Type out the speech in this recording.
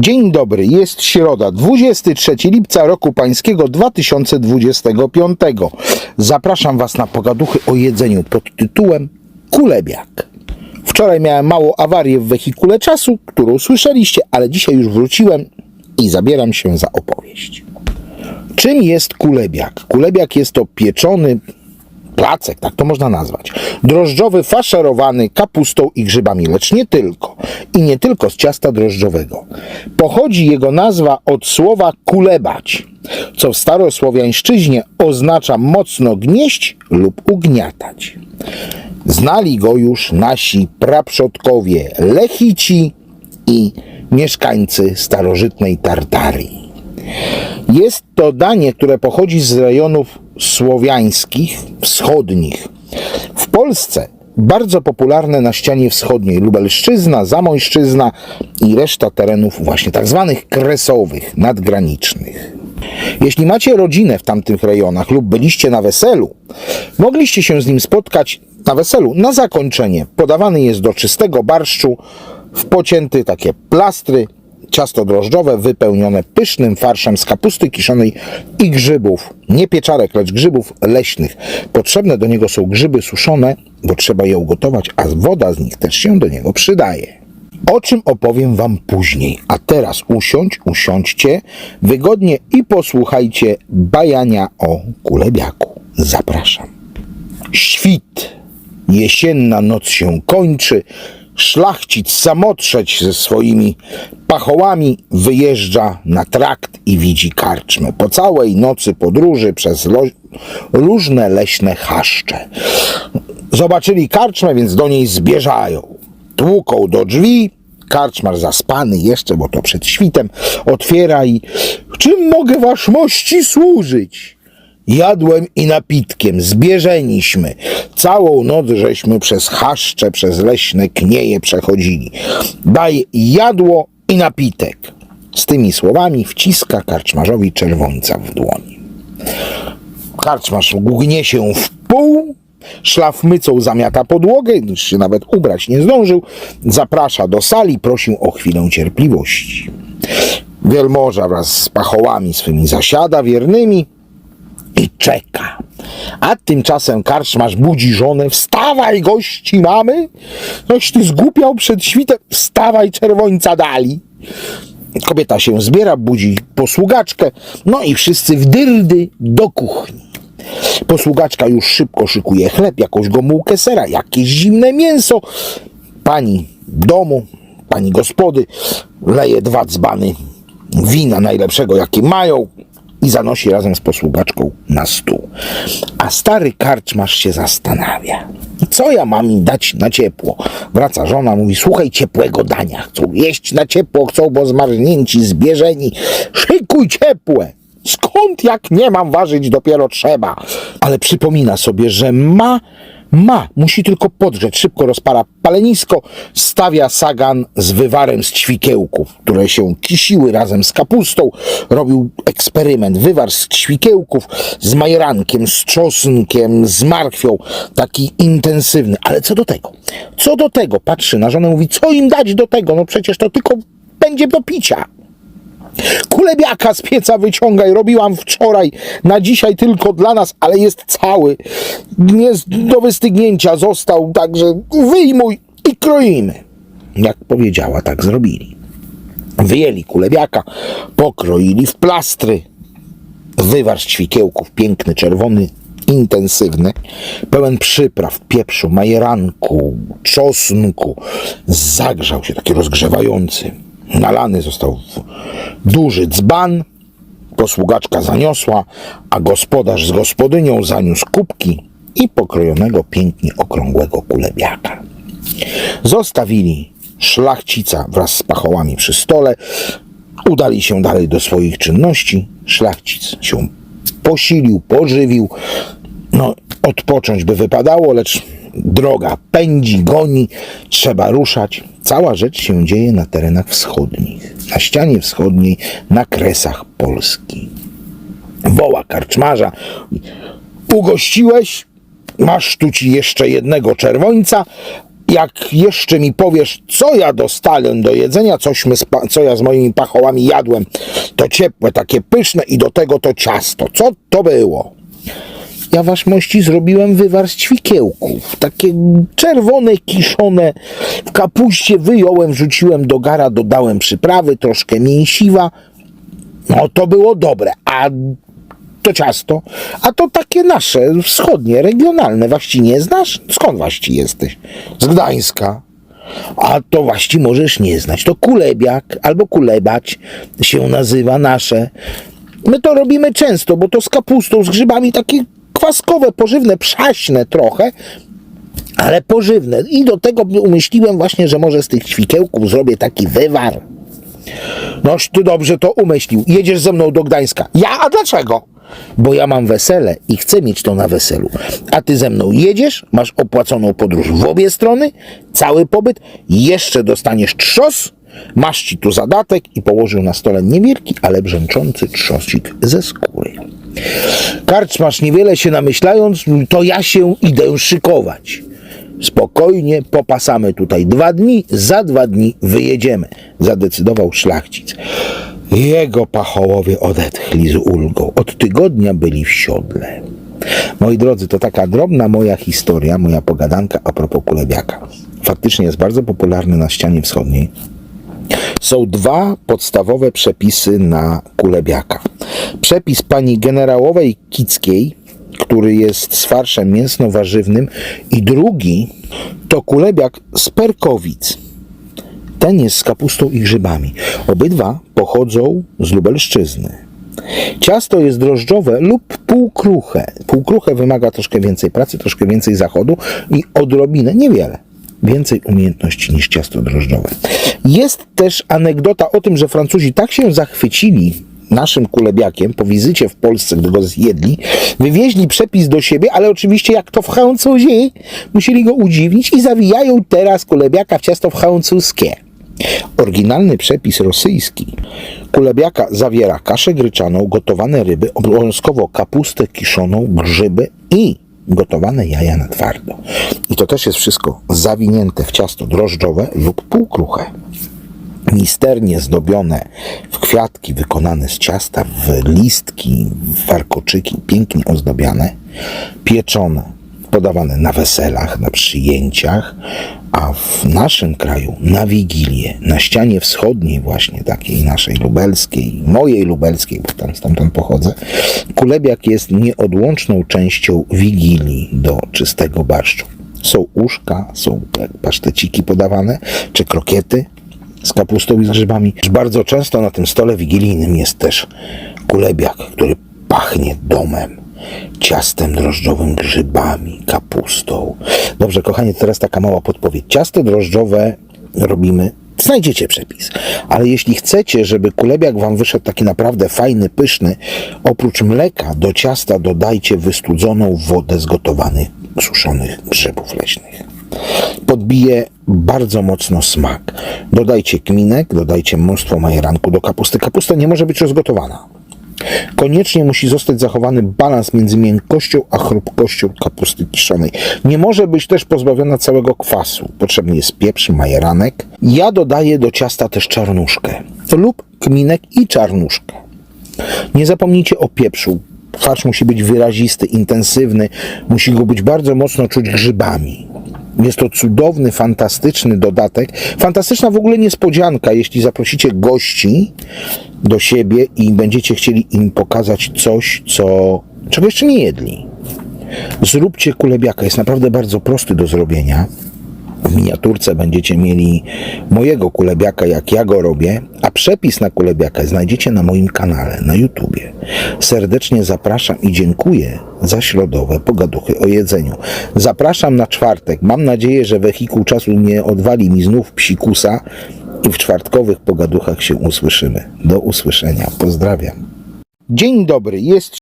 Dzień dobry, jest środa, 23 lipca roku pańskiego 2025. Zapraszam Was na pogaduchy o jedzeniu pod tytułem Kulebiak. Wczoraj miałem małą awarię w wehikule czasu, którą słyszeliście, ale dzisiaj już wróciłem i zabieram się za opowieść. Czym jest kulebiak? Kulebiak jest to pieczony placek, tak to można nazwać. Drożdżowy, faszerowany kapustą i grzybami, lecz nie tylko. I nie tylko z ciasta drożdżowego. Pochodzi jego nazwa od słowa kulebać, co w starosłowiańszczyźnie oznacza mocno gnieść lub ugniatać. Znali go już nasi praprzodkowie Lechici i mieszkańcy starożytnej Tartarii. Jest to danie, które pochodzi z rejonów słowiańskich, wschodnich. W Polsce bardzo popularne na ścianie wschodniej Lubelszczyzna, Zamojszczyzna i reszta terenów właśnie tak zwanych kresowych, nadgranicznych. Jeśli macie rodzinę w tamtych rejonach lub byliście na weselu, mogliście się z nim spotkać na weselu. Na zakończenie podawany jest do czystego barszczu w pocięty takie plastry, ciasto drożdżowe wypełnione pysznym farszem z kapusty kiszonej i grzybów. Nie pieczarek, lecz grzybów leśnych. Potrzebne do niego są grzyby suszone, bo trzeba je ugotować, a woda z nich też się do niego przydaje. O czym opowiem Wam później. A teraz usiądź, usiądźcie wygodnie i posłuchajcie bajania o kulebiaku. Zapraszam. Świt. Jesienna noc się kończy. Szlachcic samotrzeć ze swoimi pachołami wyjeżdża na trakt i widzi karczmę. Po całej nocy podróży przez różne leśne chaszcze. Zobaczyli karczmę, więc do niej zbierzają. Tłuką do drzwi. Karczmar zaspany jeszcze, bo to przed świtem, otwiera i czym mogę wasz mości służyć? Jadłem i napitkiem, zbieżeniśmy. Całą noc żeśmy przez chaszcze, przez leśne knieje przechodzili. Daj jadło i napitek. Z tymi słowami wciska karczmarzowi czerwońca w dłoń. Karczmarz gnie się w pół, szlafmycą zamiata podłogę, już się nawet ubrać nie zdążył, zaprasza do sali, prosił o chwilę cierpliwości. Wielmoża wraz z pachołami swymi zasiada wiernymi i czeka. A tymczasem karczmarz budzi żonę. Wstawaj, gości mamy! Noś ty zgłupiał przed świtem. Wstawaj, czerwońca dali. Kobieta się zbiera, budzi posługaczkę, no i wszyscy w dyrdy do kuchni. Posługaczka już szybko szykuje chleb, jakąś gomułkę sera, jakieś zimne mięso. Pani domu, pani gospody leje dwa dzbany wina najlepszego, jakie mają i zanosi razem z posługaczką na stół. A stary karczmarz się zastanawia. Co ja mam im dać na ciepło? Wraca żona, mówi, słuchaj, ciepłego dania. Chcą jeść na ciepło, chcą, bo zmarznięci, zbierzeni. Szykuj ciepłe. Skąd jak nie mam ważyć, dopiero trzeba. Ale przypomina sobie, że ma, ma, musi tylko podgrzeć. Szybko rozpala palenisko, stawia sagan z wywarem z ćwikiełków, które się kisiły razem z kapustą. Robił eksperyment, wywar z ćwikiełków, z majerankiem, z czosnkiem, z markwią. Taki intensywny. Ale co do tego? Co do tego? Patrzy na żonę, mówi, co im dać do tego? No przecież to tylko będzie do picia. Kulebiaka z pieca wyciągaj, robiłam wczoraj, na dzisiaj tylko dla nas, ale jest cały. Jest do wystygnięcia, został, także wyjmuj i kroimy. Jak powiedziała, tak zrobili. Wyjęli kulebiaka, pokroili w plastry. Wywar z ćwikiełków, piękny, czerwony, intensywny, pełen przypraw, pieprzu, majeranku, czosnku. Zagrzał się, taki rozgrzewający. Nalany został duży dzban, posługaczka zaniosła, a gospodarz z gospodynią zaniósł kubki i pokrojonego pięknie okrągłego kulebiaka. Zostawili szlachcica wraz z pachołami przy stole, udali się dalej do swoich czynności. Szlachcic się posilił, pożywił, no odpocząć by wypadało, lecz droga pędzi, goni, trzeba ruszać. Cała rzecz się dzieje na terenach wschodnich, na ścianie wschodniej, na kresach Polski. Woła karczmarza, ugościłeś, masz tu ci jeszcze jednego czerwońca, jak jeszcze mi powiesz, co ja dostałem do jedzenia, cośmy co ja z moimi pachołami jadłem, to ciepłe, takie pyszne i do tego to ciasto. Co to było? Ja wasz mości zrobiłem wywar z ćwikiełków. Takie czerwone, kiszone. W kapuście wyjąłem, wrzuciłem do gara, dodałem przyprawy, troszkę mięsiwa. No to było dobre. A to ciasto? A to takie nasze, wschodnie, regionalne. Waści nie znasz? Skąd waści jesteś? Z Gdańska. A to właśnie możesz nie znać. To kulebiak albo kulebać się nazywa nasze. My to robimy często, bo to z kapustą, z grzybami takie kwaskowe, pożywne, przaśne trochę, ale pożywne. I do tego umyśliłem właśnie, że może z tych ćwikiełków zrobię taki wywar. Noż ty dobrze to umyślił. Jedziesz ze mną do Gdańska. Ja? A dlaczego? Bo ja mam wesele i chcę mieć to na weselu. A ty ze mną jedziesz, masz opłaconą podróż w obie strony, cały pobyt, jeszcze dostaniesz trzos, masz ci tu zadatek i położył na stole niewielki, ale brzęczący trzosik ze skóry. Karczmasz niewiele się namyślając, to ja się idę szykować. Spokojnie popasamy tutaj dwa dni, za dwa dni wyjedziemy, zadecydował szlachcic. Jego pachołowie odetchli z ulgą. Od tygodnia byli w siodle. Moi drodzy, to taka drobna moja historia, moja pogadanka a propos kulebiaka. Faktycznie jest bardzo popularny na ścianie wschodniej. Są dwa podstawowe przepisy na kulebiaka. Przepis pani generałowej Kickiej, który jest z farszem mięsno-warzywnym i drugi to kulebiak z perkowic. Ten jest z kapustą i grzybami. Obydwa pochodzą z Lubelszczyzny. Ciasto jest drożdżowe lub półkruche. Półkruche wymaga troszkę więcej pracy, troszkę więcej zachodu i odrobinę, niewiele, więcej umiejętności niż ciasto drożdżowe. Jest też anegdota o tym, że Francuzi tak się zachwycili naszym kulebiakiem po wizycie w Polsce, gdy go zjedli, wywieźli przepis do siebie, ale oczywiście jak to w Francuzi, musieli go udziwnić i zawijają teraz kulebiaka w ciasto francuskie. Oryginalny przepis rosyjski kulebiaka zawiera kaszę gryczaną, gotowane ryby, obowiązkowo kapustę kiszoną, grzyby i gotowane jaja na twardo. I to też jest wszystko zawinięte w ciasto drożdżowe lub półkruche. Misternie zdobione w kwiatki wykonane z ciasta, w listki, w warkoczyki, pięknie ozdobiane, pieczone, podawane na weselach, na przyjęciach, a w naszym kraju na Wigilię, na ścianie wschodniej właśnie, takiej naszej lubelskiej, mojej lubelskiej, bo tam stamtąd pochodzę, kulebiak jest nieodłączną częścią Wigilii do czystego barszczu. Są uszka, są paszteciki podawane, czy krokiety z kapustą i z grzybami. Bardzo często na tym stole wigilijnym jest też kulebiak, który pachnie domem, ciastem drożdżowym, grzybami, kapustą. Dobrze, kochanie, teraz taka mała podpowiedź. Ciasto drożdżowe robimy Znajdziecie przepis. Ale jeśli chcecie, żeby kulebiak wam wyszedł taki naprawdę fajny, pyszny, oprócz mleka do ciasta dodajcie wystudzoną wodę z gotowanych, suszonych grzybów leśnych podbije bardzo mocno smak. Dodajcie kminek, dodajcie mnóstwo majeranku do kapusty. Kapusta nie może być rozgotowana. Koniecznie musi zostać zachowany balans między miękkością a chrupkością kapusty kiszonej. Nie może być też pozbawiona całego kwasu. Potrzebny jest pieprz, majeranek. Ja dodaję do ciasta też czarnuszkę lub kminek i czarnuszkę. Nie zapomnijcie o pieprzu. Farsz musi być wyrazisty, intensywny, musi go być bardzo mocno czuć grzybami. Jest to cudowny, fantastyczny dodatek. Fantastyczna w ogóle niespodzianka, jeśli zaprosicie gości do siebie i będziecie chcieli im pokazać coś, co, czego jeszcze nie jedli. Zróbcie kulebiaka, jest naprawdę bardzo prosty do zrobienia. W miniaturce będziecie mieli mojego kulebiaka, jak ja go robię, a przepis na kulebiaka znajdziecie na moim kanale na YouTubie. Serdecznie zapraszam i dziękuję za środowe pogaduchy o jedzeniu. Zapraszam na czwartek. Mam nadzieję, że wehikuł czasu nie odwali mi znów psikusa i w czwartkowych pogaduchach się usłyszymy. Do usłyszenia. Pozdrawiam. Dzień dobry, jest